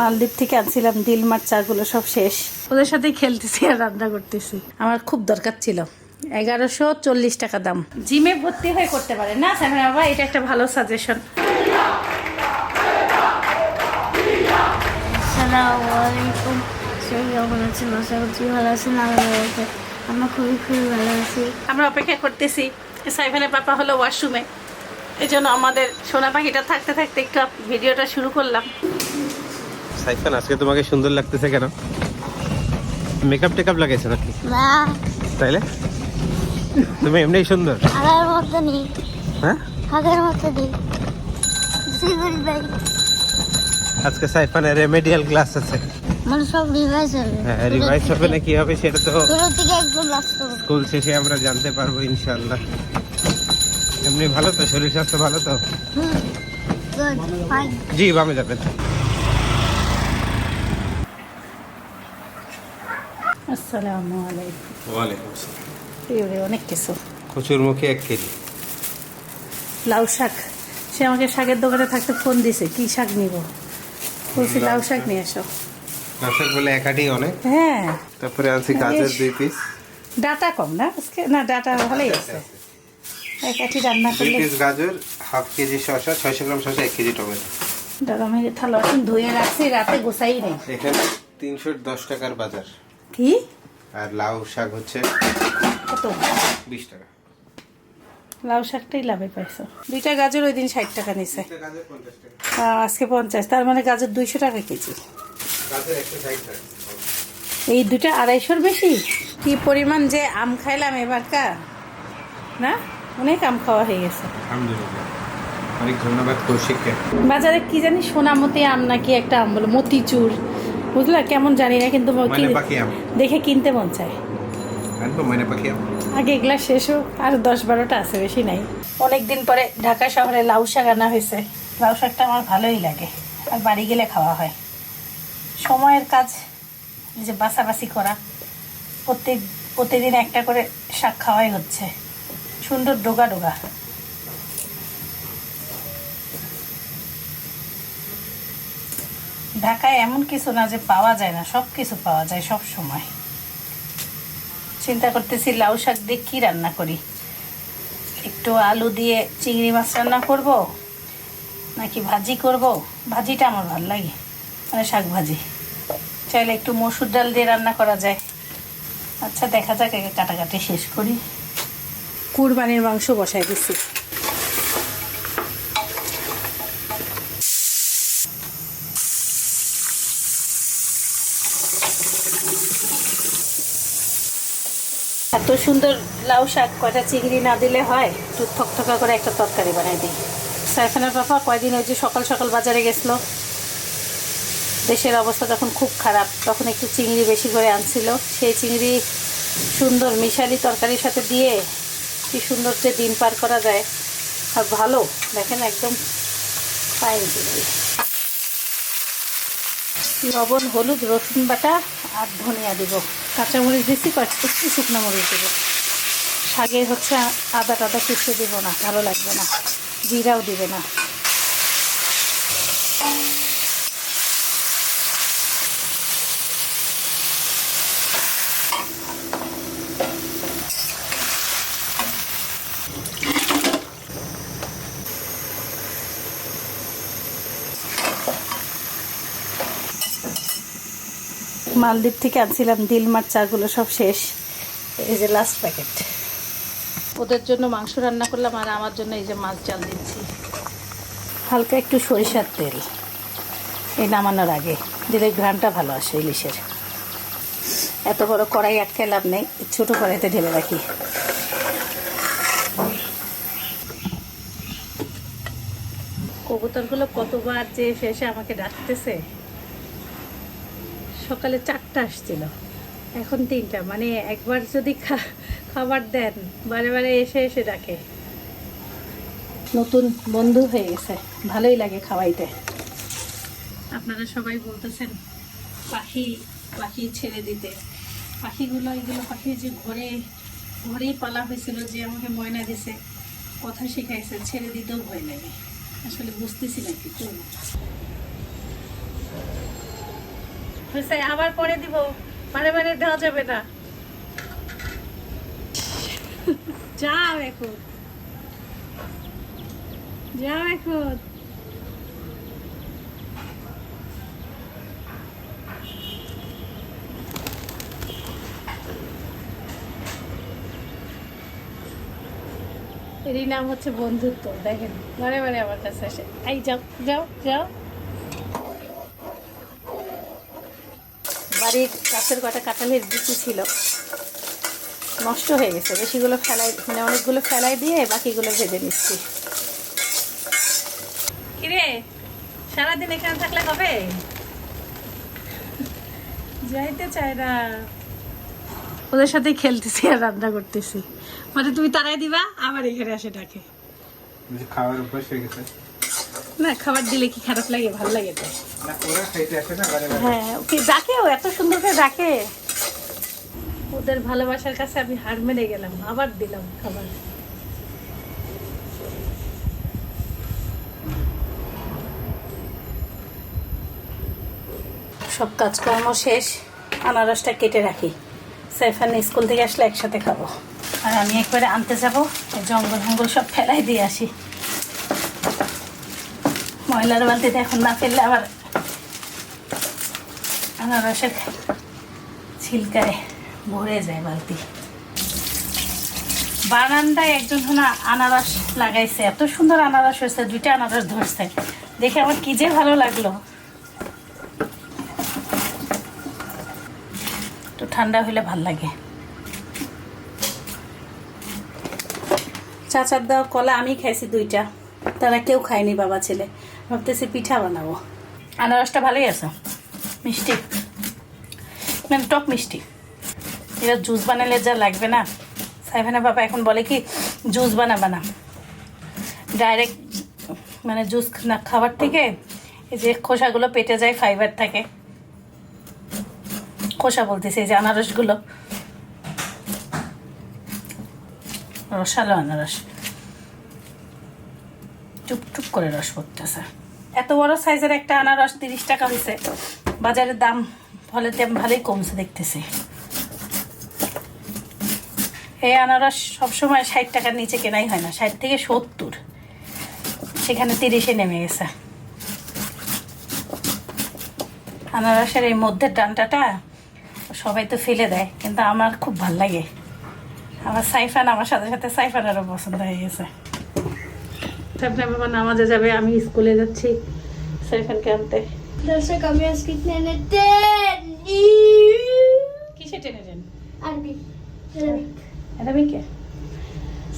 মালদ্বীপ থেকে আনছিলাম দিলমার চাগুলো সব শেষ। ওদের সাথে খেলতেছি আর রান্না করতেছি। আমার খুব দরকার ছিল। এগারোশো চল্লিশ টাকা দাম। জিমে ভর্তি হয়ে করতে পারে। না স্যার বাবা এটা একটা ভালো সাজেশন আসসালামু আলাইকুম সবাই কেমন আছেন? আশা করছি ভালো আছেন আমি আমরা খুবই খুবই ভালো আছি। আমরা অপেক্ষা করতেছি সাইফানের পাপা হলো ওয়াশরুমে এই জন্য আমাদের সোনা পাখিটা থাকতে থাকতে একটু ভিডিওটা শুরু করলাম। সাইফান আজকে তোমাকে সুন্দর লাগতেছে কেন? মেকআপ টেকআপ লাগাইছো নাকি? না। তাইলে? তুমি এমনিই সুন্দর। আগের মতো নেই। হ্যাঁ? আগের মতো নেই। আজকে সাইফানের রেমেডিয়াল ক্লাস আছে। মানে সব রিভাইজ হবে হ্যাঁ রিভাইজ হবে না কি হবে সেটা তো শুরু থেকে একদম লাস্ট স্কুল শেষে আমরা জানতে পারব ইনশাআল্লাহ। এমনি ভালো তো শরীর স্বাস্থ্য ভালো তো? জি বামে যাবেন। আসসালামু আলাইকুম। ওয়ালাইকুম এবারে অনেক কিছু। কচুর মুখে এক কেজি। লাউ শাক। সে আমাকে শাকের দোকানে থাকতে ফোন দিছে কি শাক নিব? বলছি লাউ শাক নিয়ে এসো নাশক বলে একাটি অনেক। হ্যাঁ। তারপরে আনছি গাজর দুই পিস ডাটা কম না? আজকে? না ডাটা ভালোই আছে। রান্না দুই পিস গাজর হাফ কেজি শসা ছয়শো গ্রাম শসা এক কেজি টমেটো। দাদা আমি থালা ধুয়ে রাখছি রাতে গোসাই নেই। এখানে তিনশো দশ টাকার বাজার। কি? আর লাউ শাক হচ্ছে কত? বিশ টাকা। লাউ শাকটাই লাভে পাইছো। দুইটা গাজর ওই দিন ষাট টাকা নিছে। আজকে পঞ্চাশ। তার মানে গাজর দুইশো টাকা কেজি। এই দুটা আড়াইশোর বেশি? কি পরিমাণ যে আম খাইলাম এবারকার? না? অনেক আম খাওয়া হয়ে গেছে। অনেক ধন্যবাদ কৌশিককে। বাজারে কি জানি সোনামতি আম নাকি একটা আম বলে মতিচুর। বুঝলা? কেমন জানি না কিন্তু দেখে কিনতে মন চায়। আগে এগুলা শেষ হোক আর দশ বারোটা আছে বেশি নাই। অনেক দিন পরে ঢাকা শহরে লাউ শাক আনা হয়েছে। লাউ শাকটা আমার ভালোই লাগে আর বাড়ি গেলে খাওয়া হয়। সময়ের কাজ এই যে বাছাবাছি করা প্রত্যেক প্রতিদিন একটা করে শাক খাওয়াই হচ্ছে। সুন্দর ডোগা ডোগা। ঢাকায় এমন কিছু না যে পাওয়া যায় না সব কিছু পাওয়া যায় সব সময়। চিন্তা করতেছি লাউ শাক দিয়ে কী রান্না করি? একটু আলু দিয়ে চিংড়ি মাছ রান্না করব, নাকি ভাজি করব? ভাজিটা আমার ভালো লাগে মানে শাক ভাজি। চাইলে একটু মসুর ডাল দিয়ে রান্না করা যায়। আচ্ছা দেখা যাক আগে কাটাকাটি শেষ করি। কুরবানির মাংস বসাই দিচ্ছি এত সুন্দর লাউ শাক, কয়টা চিংড়ি না দিলে হয়? একটু থকথকা করে একটা তরকারি বানাই দিই। সাইফানের বাবা কয়দিন ওই যে সকাল সকাল বাজারে গেছিল। দেশের অবস্থা তখন খুব খারাপ, তখন একটু চিংড়ি বেশি করে আনছিল। সেই চিংড়ি সুন্দর মিশালি তরকারির সাথে দিয়ে কি সুন্দর যে দিন পার করা যায়। আর ভালো, দেখেন একদম ফাইন চিংড়ি। লবণ, হলুদ, রসুন বাটা আর ধনিয়া দেব। কাঁচামরিচ দিচ্ছি একটু শুকনো মরিচ দেবো। শাগে হচ্ছে আদা টাদা কিছু দেবো না, ভালো লাগবে না, জিরাও দেবে না। মালদ্বীপ থেকে আনছিলাম, দিলমার চাগুলো সব শেষ। এই যে লাস্ট প্যাকেট ওদের জন্য মাংস রান্না করলাম আর আমার জন্য এই যে মাছ চাল দিচ্ছি। হালকা একটু সরিষার তেল। এই নামানোর আগে, দিলে ঘ্রানটা ভালো আসে ইলিশের। এত বড় কড়াই আটকে লাভ নেই, ছোটো কড়াইতে ঢেলে রাখি। কবুতরগুলো কতবার যে এসে আমাকে ডাকতেছে। সকালে চারটা আসছিল। এখন তিনটা। মানে একবার যদি খাবার দেন, বারে বারে এসে এসে ডাকে। নতুন বন্ধু হয়ে গেছে। ভালোই লাগে খাওয়াইতে। আপনারা সবাই বলতেছেন, পাখি পাখি ছেড়ে দিতে। পাখিগুলো, এগুলো পাখি যে ঘরে, ঘরেই পালা হয়েছিল যে আমাকে ময়না দিছে, কথা শিখাইছে, ছেড়ে দিতেও ভয় লাগে। আসলে বুঝতেছি না কি করব। হয়েছে আবার পরে দিব। মানে মানে দেওয়া যাবে না। যাও এখন। যাও এখন। এরই নাম হচ্ছে বন্ধুত্ব, দেখেন। বারে বারে আমার কাছে আসে। এই যাও যাও যাও। বাড়ির গাছের কটা কাঁঠালের বিচি ছিল। নষ্ট হয়ে গেছে। বেশিগুলো ফেলাই মানে অনেকগুলো ফেলাই দিয়ে বাকিগুলো ভেজে নিচ্ছি। কিরে সারাদিন এখানে থাকলে হবে? যাইতে চায় না। ওদের সাথে খেলতেছি আর রান্না করতেছি। মানে তুমি তারাই দিবা আবার এখানে আসে ডাকে। অভ্যাস হয়ে গেছে। না খাবার দিলে কি খারাপ লাগে? ভালো লাগে তো। না ওরা খাইতে আসে না, বারে হ্যাঁ ও, এত সুন্দর করে ওদের ভালোবাসার কাছে আমি হার মেরে গেলাম, আবার দিলাম খাবার। সব কাজকর্ম শেষ, আনারসটা কেটে রাখি। সাইফান স্কুল থেকে আসলে একসাথে খাব। আর আমি একবারে আনতে যাব জঙ্গল জঙ্গল সব ফেলাই দিয়ে আসি। ময়লার বালতিতে এখন না ফেললে আবার আনারসের ছিলকায় ভরে যায় বালতি। বারান্দায় একজন হলো আনারস লাগাইছে। এত সুন্দর আনারস হয়েছে, দুইটা আনারস ধরছে। দেখে আমার কি যে ভালো লাগল। একটু ঠান্ডা হলে ভালো লাগে। চাচার দেওয়া কলা আমি খাইছি দুইটা। তারা কেউ খায়নি বাবা ছেলে। ভাবতেছি পিঠা বানাবো। আনারসটা ভালোই আছে। মিষ্টি। মানে টক মিষ্টি। এটা জুস বানালে যা লাগবে না। সাইফানা বাবা এখন বলে কি, জুস বানাবা না। ডাইরেক্ট মানে জুস না, খাবার থেকে এই যে খোসাগুলো পেটে যায় ফাইবার থাকে। খোসা বলতেছে এই যে আনারসগুলো। রসালো আনারস। টুপ টুপ করে রস পড়তেছে। এত বড় সাইজের একটা আনারস তিরিশ টাকা হয়েছে বাজারের দাম ফলে তেম ভালোই কমছে দেখতেছি। এই আনারস সবসময় ষাট টাকার নিচে কেনাই হয় না ষাট থেকে সত্তর। সেখানে তিরিশে নেমে গেছে। আনারসের এই মধ্যের ডান্টাটা সবাই তো ফেলে দেয় কিন্তু আমার খুব ভালো লাগে। আমার সাইফান আমার সাথে সাথে সাইফান আরও পছন্দ হয়ে গেছে। সাইফান বাবা নামাজে যাবে আমি স্কুলে যাচ্ছি সাইফানকে আনতে। দর্শক আমি আজকে কিসে টেনেছেন আরবি অ্যারাবিকে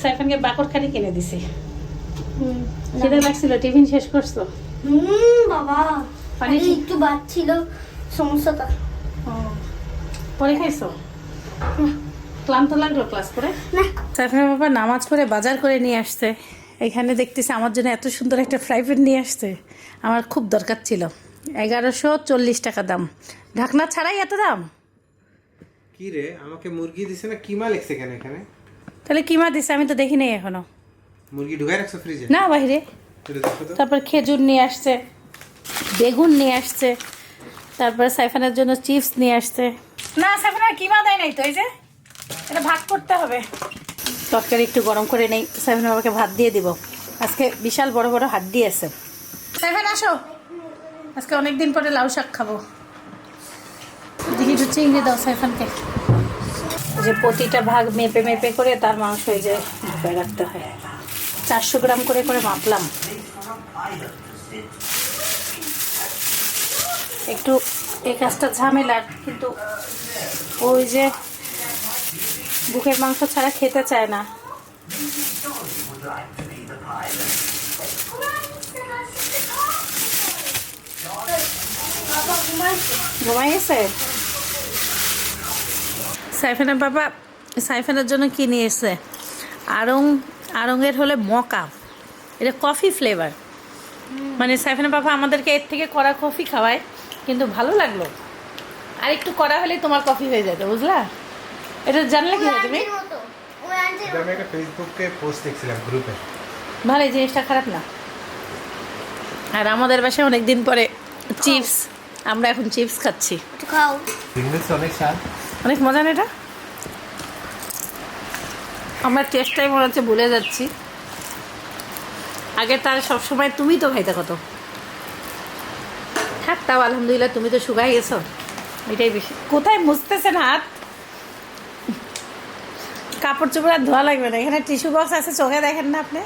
সাইফানকে বাকরখানি কিনে দিছি। খিদে লাগছিল টিফিন শেষ করছ? হুম বাবা। পানি একটু বাচ্ছিল সমস্যাটা। পরে খাইছো? ক্লান্ত লাগল ক্লাস করে? সাইফানের বাবা নামাজ পড়ে বাজার করে নিয়ে আসছে। এখানে দেখতেছি আমার জন্য এত সুন্দর একটা ফ্রাই নিয়ে আসছে। আমার খুব দরকার ছিল। এগারোশো চল্লিশ টাকা দাম। ঢাকনা ছাড়াই এত দাম? কি রে আমাকে মুরগি দিছে না কিমা লেখছে কেন এখানে? তাহলে কিমা দিছে? আমি তো দেখি নাই এখনও। মুরগি ঢুকাই রাখছো ফ্রিজে না বাইরে। তারপর খেজুর নিয়ে আসছে বেগুন নিয়ে আসছে তারপর সাইফানের জন্য চিপস নিয়ে আসছে। না সাইফানের কিমা দেয় নাই তো এই যে? এটা ভাগ করতে হবে। তরকারি একটু গরম করে নেই। সাইফান বাবাকে ভাত দিয়ে দিব। আজকে বিশাল বড় বড় হাড্ডি আছে। সাইফান আসো। আজকে অনেক দিন পরে লাউ শাক খাব। দেখি একটু চিংড়ি দাও সাইফানকে। যে প্রতিটা ভাগ মেপে মেপে করে তার মাংস এই যে রাখতে হয়। চারশো গ্রাম করে করে মাপলাম। একটু এই কাজটা ঝামেলার কিন্তু ওই যে বুকের মাংস ছাড়া খেতে চায় না। ঘুমাই গেছে সাইফানের বাবা সাইফানের জন্য কি নিয়ে এসছে? আড়ং আড়ংয়ের হলে মকা। এটা কফি ফ্লেভার মানে সাইফানের বাবা আমাদেরকে এর থেকে কড়া কফি খাওয়ায় কিন্তু ভালো লাগল। আর একটু কড়া হলেই তোমার কফি হয়ে যেত বুঝলা? এটা জানলে কি হয় তুমি? মতো ওই আন্টির এটা আমি একটা ফেসবুকে পোস্ট দেখছিলাম গ্রুপে ভালো জিনিসটা খারাপ না। আর আমাদের বাসায় অনেক দিন পরে চিপস আমরা এখন চিপস খাচ্ছি। খাও। ইংলিশ অনেক স্বাদ? অনেক মজা না এটা? আমরা টেস্টটাই মনে হচ্ছে ভুলে যাচ্ছি। আগে তার সবসময় তুমি তো খাইতে কত থাক তাও আলহামদুলিল্লাহ তুমি তো শুকাই গেছো। এটাই বেশি। কোথায় মুছতেছে না হাত? কাপড় চোপড় আর ধোয়া লাগবে না। এখানে টিস্যু বক্স আছে চোখে দেখেন না আপনি?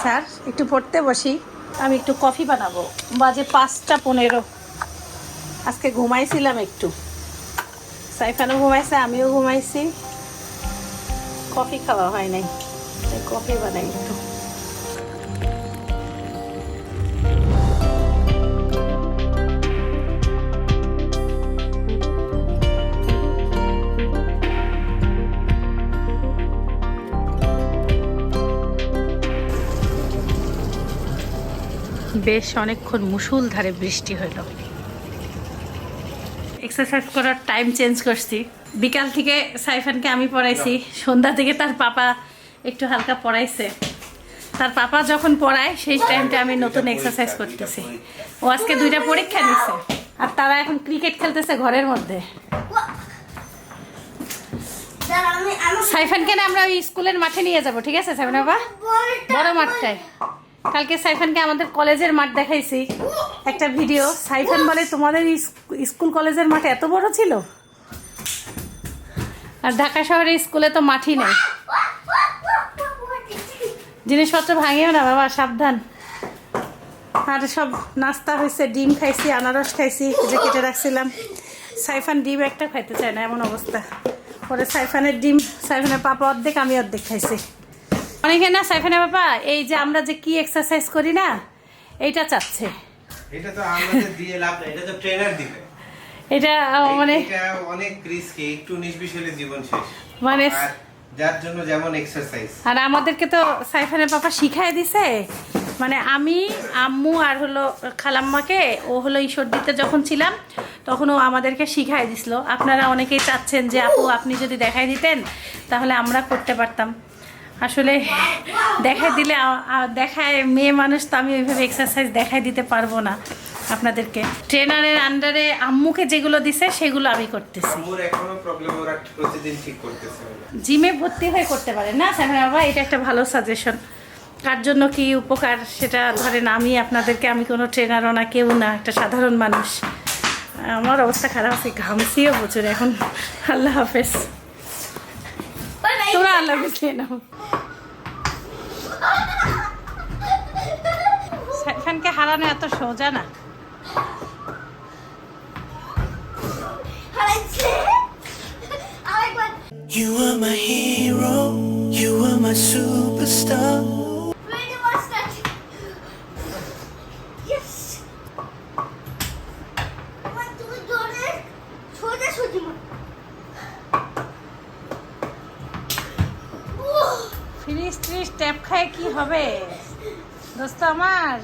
স্যার, একটু পড়তে বসি। আমি একটু কফি বানাবো। বাজে পাঁচটা পনেরো। আজকে ঘুমাইছিলাম একটু। সাইফানও ঘুমাইছে, আমিও ঘুমাইছি। কফি খাওয়া হয় নাই। কফি বানাই একটু। বেশ অনেকক্ষণ মুসুলধারে বৃষ্টি হইল। এক্সারসাইজ করার টাইম চেঞ্জ করছি। বিকাল থেকে সাইফানকে আমি পড়াইছি। সন্ধ্যা থেকে তার পাপা একটু হালকা পড়াইছে। তার পাপা যখন পড়ায় সেই টাইমটা আমি নতুন এক্সারসাইজ করতেছি। ও আজকে দুইটা পরীক্ষা নিছে। আর তারা এখন ক্রিকেট খেলতেছে ঘরের মধ্যে। সাইফানকে না আমরা ওই স্কুলের মাঠে নিয়ে যাব ঠিক আছে সাইফান বাবা? বড় মাঠটায়। কালকে সাইফানকে আমাদের কলেজের মাঠ দেখাইছি। একটা ভিডিও। সাইফান বলে, তোমাদের স্কুল কলেজের মাঠ এত বড় ছিল? আর ঢাকা শহরে স্কুলে তো মাঠই নেই। জিনিসপত্র ভাঙিও না বাবা, সাবধান। আর সব নাস্তা হয়েছে, ডিম খাইছি, আনারস খাইছি যে কেটে রাখছিলাম। সাইফান ডিম একটা খাইতে চায় না, এমন অবস্থা। পরে সাইফানের ডিম, সাইফানের পাপা অর্ধেক, আমি অর্ধেক খাইছি। অনেকে না সাইফানের বাবা এই যে আমরা যে কি এক্সারসাইজ করি না এইটা চাচ্ছে। এটা তো আমাদের দিয়ে লাভ নাই এটা তো ট্রেনার দিবে। এটা মানে এটা অনেক রিস্কি একটু নিষ্বিষ হলে জীবন শেষ। মানে যার জন্য যেমন এক্সারসাইজ আর আমাদেরকে তো সাইফানের পাপা শিখাই দিছে মানে আমি আম্মু আর হলো খালাম্মাকে ও হলো ঈশ্বরদীতে যখন ছিলাম তখন ও আমাদেরকে শিখাই দিছিল। আপনারা অনেকেই চাচ্ছেন যে আপু আপনি যদি দেখাই দিতেন তাহলে আমরা করতে পারতাম। আসলে দেখায় দিলে দেখায় মেয়ে মানুষ তো আমি ওইভাবে এক্সারসাইজ দেখায় দিতে পারব না আপনাদেরকে। ট্রেনারের আন্ডারে আম্মুকে যেগুলো দিছে সেগুলো আমি করতেছি। জিমে ভর্তি হয়ে করতে পারে। না স্যার বাবা এটা একটা ভালো সাজেশন কার জন্য কি উপকার সেটা ধরেন আমি আপনাদেরকে আমি কোনো ট্রেনারও না কেউ না একটা সাধারণ মানুষ। আমার অবস্থা খারাপ আছে ঘামছিও প্রচুর এখন। আল্লাহ হাফেজ। তোরা আল্লাহ খেয়ে নাও। সাইফানকে হারানো এত সোজা না। You are my hero, you are my superstar. Fridge trees ট্যাপ খায় কি হবে দোস্ত আমার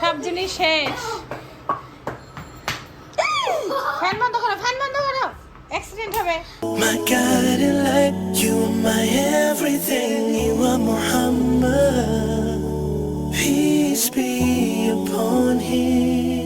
সব জিনিস শেষ ফ্যান বন্ধ করো ফ্যান বন্ধ করো অ্যাক্সিডেন্ট হবে My God guiding light, you are my everything, you are Muhammad. Peace be upon him.